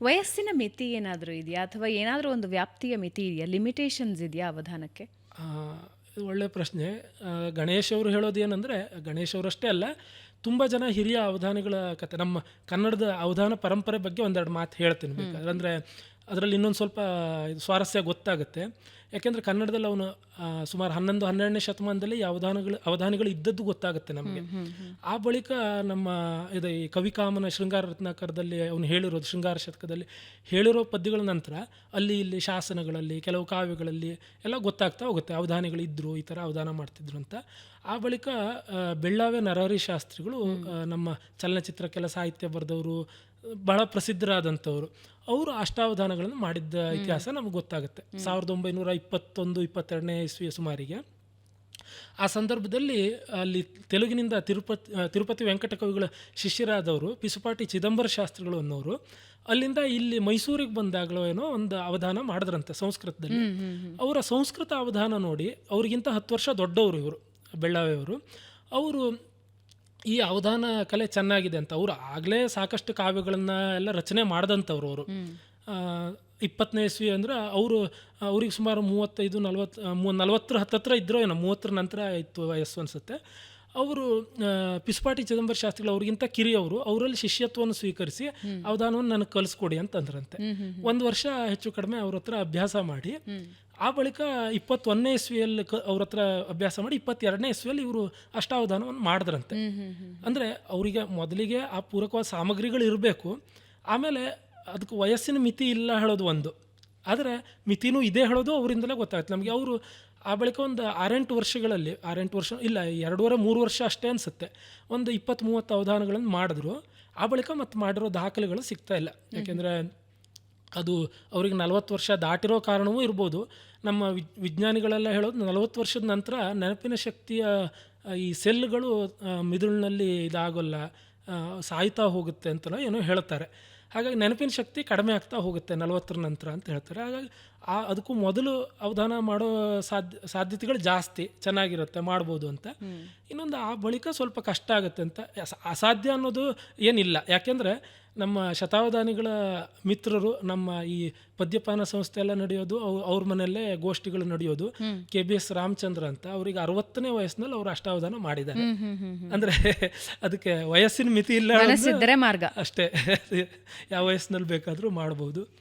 ವಯಸ್ಸಿನ ಮಿತಿ ಏನಾದರೂ ಇದೆಯಾ? ಅಥವಾ ಏನಾದರೂ ಒಂದು ವ್ಯಾಪ್ತಿಯ ಮಿತಿ ಇದೆಯಾ? ಲಿಮಿಟೇಷನ್ಸ್ ಇದೆಯಾ ಅವಧಾನಕ್ಕೆ? ಒಳ್ಳೆ ಪ್ರಶ್ನೆ. ಗಣೇಶ ಅವರು ಹೇಳೋದು ಏನಂದರೆ ಗಣೇಶ್ ಅವರಷ್ಟೇ ಅಲ್ಲ ತುಂಬ ಜನ ಹಿರಿಯ ಅವಧಾನಿಗಳ ಕತೆ ನಮ್ಮ ಕನ್ನಡದ ಅವಧಾನ ಪರಂಪರೆ ಬಗ್ಗೆ ಒಂದೆರಡು ಮಾತು ಹೇಳ್ತೀನಿ ಬೇಕಾದ್ರೆ. ಅಂದರೆ ಅದರಲ್ಲಿ ಇನ್ನೊಂದು ಸ್ವಲ್ಪ ಸ್ವಾರಸ್ಯ ಗೊತ್ತಾಗುತ್ತೆ. ಯಾಕೆಂದರೆ ಕನ್ನಡದಲ್ಲಿ ಅವನು ಸುಮಾರು ಹನ್ನೊಂದು ಹನ್ನೆರಡನೇ ಶತಮಾನದಲ್ಲಿ ಅವಧಾನಗಳು ಅವಧಾನಿಗಳು ಇದ್ದದ್ದು ಗೊತ್ತಾಗುತ್ತೆ ನಮಗೆ. ಆ ಬಳಿಕ ನಮ್ಮ ಇದು ಈ ಕವಿಕಾಮನ ಶೃಂಗಾರ ರತ್ನಾಕರದಲ್ಲಿ ಅವನು ಹೇಳಿರೋದು ಶೃಂಗಾರ ಶತಕದಲ್ಲಿ ಹೇಳಿರೋ ಪದ್ಯಗಳ ನಂತರ ಅಲ್ಲಿ ಇಲ್ಲಿ ಶಾಸನಗಳಲ್ಲಿ ಕೆಲವು ಕಾವ್ಯಗಳಲ್ಲಿ ಎಲ್ಲ ಗೊತ್ತಾಗ್ತಾ ಹೋಗುತ್ತೆ. ಅವಧಾನಿಗಳು ಇದ್ದರು ಈ ಥರ ಅವಧಾನ ಮಾಡ್ತಿದ್ರು ಅಂತ. ಆ ಬಳಿಕ ಬೆಳ್ಳಾವೆ ನರಹರಿ ಶಾಸ್ತ್ರಿಗಳು ನಮ್ಮ ಚಲನಚಿತ್ರ ಕೆಲ ಸಾಹಿತ್ಯ ಬರೆದವರು ಬಹಳ ಪ್ರಸಿದ್ಧರಾದಂಥವ್ರು ಅವರು ಅಷ್ಟಾವಧಾನಗಳನ್ನು ಮಾಡಿದ್ದ ಇತಿಹಾಸ ನಮ್ಗೆ ಗೊತ್ತಾಗುತ್ತೆ. ಸಾವಿರದ ಒಂಬೈನೂರ ಇಪ್ಪತ್ತೊಂದು ಇಪ್ಪತ್ತೆರಡನೇ ಇಸ್ವಿಯ ಸುಮಾರಿಗೆ. ಆ ಸಂದರ್ಭದಲ್ಲಿ ಅಲ್ಲಿ ತೆಲುಗಿನಿಂದ ತಿರುಪತಿ ತಿರುಪತಿ ವೆಂಕಟ ಕವಿಗಳ ಶಿಷ್ಯರಾದವರು ಪಿಸುಪಾಟಿ ಚಿದಂಬರ ಶಾಸ್ತ್ರಿಗಳು ಅನ್ನೋರು ಅಲ್ಲಿಂದ ಇಲ್ಲಿ ಮೈಸೂರಿಗೆ ಬಂದಾಗಲೋ ಏನೋ ಒಂದು ಅವಧಾನ ಮಾಡಿದ್ರಂತೆ ಸಂಸ್ಕೃತದಲ್ಲಿ. ಅವರ ಸಂಸ್ಕೃತ ಅವಧಾನ ನೋಡಿ ಅವ್ರಿಗಿಂತ ಹತ್ತು ವರ್ಷ ದೊಡ್ಡವರು ಇವರು ಬೆಳ್ಳಾವಿಯವರು. ಅವರು ಈ ಅವಧಾನ ಕಲೆ ಚೆನ್ನಾಗಿದೆ ಅಂತ ಅವರು ಆಗಲೇ ಸಾಕಷ್ಟು ಕಾವ್ಯಗಳನ್ನು ಎಲ್ಲ ರಚನೆ ಮಾಡಿದಂಥವ್ರು ಅವರು. ಇಪ್ಪತ್ತನೇ ಇಸ್ವಿ ಅಂದ್ರೆ ಅವರು ಅವ್ರಿಗೆ ಸುಮಾರು ಮೂವತ್ತೈದು ನಲ್ವತ್ತು ಮೂ ನಲ್ವತ್ತರ ಹತ್ತತ್ರ ಇದ್ರೋ ಏನೋ ಮೂವತ್ತರ ನಂತರ ಇತ್ತು ವಯಸ್ಸು ಅನಿಸುತ್ತೆ. ಅವರು ಪಿಸ್ಪಾಟಿ ಚಿದಂಬರ ಶಾಸ್ತ್ರಿಗಳು ಅವ್ರಿಗಿಂತ ಕಿರಿಯವರು ಅವರಲ್ಲಿ ಶಿಷ್ಯತ್ವವನ್ನು ಸ್ವೀಕರಿಸಿ ಅವಧಾನವನ್ನು ನನಗೆ ಕಲಿಸ್ಕೊಡಿ ಅಂತಂದ್ರಂತೆ. ಒಂದು ವರ್ಷ ಹೆಚ್ಚು ಕಡಿಮೆ ಅವ್ರ ಹತ್ರ ಅಭ್ಯಾಸ ಮಾಡಿ ಆ ಬಳಿಕ ಇಪ್ಪತ್ತೊಂದನೇ ಇಸ್ವಿಯಲ್ಲಿ ಕ ಅವ್ರ ಹತ್ರ ಅಭ್ಯಾಸ ಮಾಡಿ ಇಪ್ಪತ್ತೆರಡನೇ ಇಸ್ವಿಯಲ್ಲಿ ಇವರು ಅಷ್ಟಾವಧಾನವನ್ನು ಮಾಡಿದ್ರಂತೆ. ಅಂದರೆ ಅವರಿಗೆ ಮೊದಲಿಗೆ ಆ ಪೂರಕವಾದ ಸಾಮಗ್ರಿಗಳು ಇರಬೇಕು ಆಮೇಲೆ ಅದಕ್ಕೆ ವಯಸ್ಸಿನ ಮಿತಿ ಇಲ್ಲ ಹೇಳೋದು ಒಂದು. ಆದರೆ ಮಿತಿನೂ ಇದೆ ಹೇಳೋದು ಅವರಿಂದಲೇ ಗೊತ್ತಾಗುತ್ತೆ. ನಮಗೆ ಅವರು ಆ ಬಳಿಕ ಒಂದು ಆರೆಂಟು ವರ್ಷಗಳಲ್ಲಿ, ಆರೆಂಟು ವರ್ಷ ಇಲ್ಲ, ಎರಡೂವರೆ, ಮೂರು ವರ್ಷ ಅಷ್ಟೇ ಅನಿಸುತ್ತೆ. ಒಂದು ಇಪ್ಪತ್ತು ಮೂವತ್ತು ಅವಧಾನಗಳನ್ನು ಮಾಡಿದ್ರು. ಆ ಬಳಿಕ ಮತ್ತು ಮಾಡಿರೋ ದಾಖಲೆಗಳು ಸಿಗ್ತಾ ಇಲ್ಲ. ಯಾಕೆಂದರೆ ಅದು ಅವ್ರಿಗೆ ನಲವತ್ತು ವರ್ಷ ದಾಟಿರೋ ಕಾರಣವೂ ಇರ್ಬೋದು. ನಮ್ಮ ವಿಜ್, ವಿಜ್ಞಾನಿಗಳೆಲ್ಲ ಹೇಳೋದು ನಲವತ್ತು ವರ್ಷದ ನಂತರ ನೆನಪಿನ ಶಕ್ತಿಯ, ಈ ಸೆಲ್ಗಳು ಮಿದುಳಿನಲ್ಲಿ ಇದಾಗೋಲ್ಲ ಸಾಯ್ತಾ ಹೋಗುತ್ತೆ ಅಂತಲೋ ಏನೋ ಹೇಳ್ತಾರೆ. ಹಾಗಾಗಿ ನೆನಪಿನ ಶಕ್ತಿ ಕಡಿಮೆ ಆಗ್ತಾ ಹೋಗುತ್ತೆ ನಲವತ್ತರ ನಂತರ ಅಂತ ಹೇಳ್ತಾರೆ. ಹಾಗಾಗಿ ಆ ಅದಕ್ಕೂ ಮೊದಲು ಅವಧಾನ ಮಾಡೋ ಸಾಧ್ಯ ಸಾಧ್ಯತೆಗಳು ಜಾಸ್ತಿ ಚೆನ್ನಾಗಿರುತ್ತೆ ಮಾಡ್ಬೋದು ಅಂತ. ಇನ್ನೊಂದು ಆ ಬಳಿಕ ಸ್ವಲ್ಪ ಕಷ್ಟ ಆಗುತ್ತೆ ಅಂತ ಅಸಾಧ್ಯ ಅನ್ನೋದು ಏನಿಲ್ಲ. ಯಾಕೆಂದರೆ ನಮ್ಮ ಶತಾವಧಾನಿಗಳ ಮಿತ್ರರು ನಮ್ಮ ಈ ಪದ್ಯಪಾನ ಸಂಸ್ಥೆ ಎಲ್ಲ ನಡೆಯೋದು ಅವ್- ಅವ್ರ ಮನೆಯಲ್ಲೇ ಗೋಷ್ಠಿಗಳು ನಡೆಯೋದು. ಕೆ ಬಿ ಎಸ್ ರಾಮಚಂದ್ರ ಅಂತ ಅವ್ರಿಗೆ ಅರವತ್ತನೇ ವಯಸ್ಸಿನಲ್ಲಿ ಅವರು ಅಷ್ಟಾವಧಾನ ಮಾಡಿದ್ದಾರೆ. ಅಂದ್ರೆ ಅದಕ್ಕೆ ವಯಸ್ಸಿನ ಮಿತಿ ಇಲ್ಲ ಮಾರ್ಗ. ಅಷ್ಟೇ. ಯಾವ ವಯಸ್ಸಿನಲ್ಲಿ ಬೇಕಾದರೂ ಮಾಡ್ಬೋದು.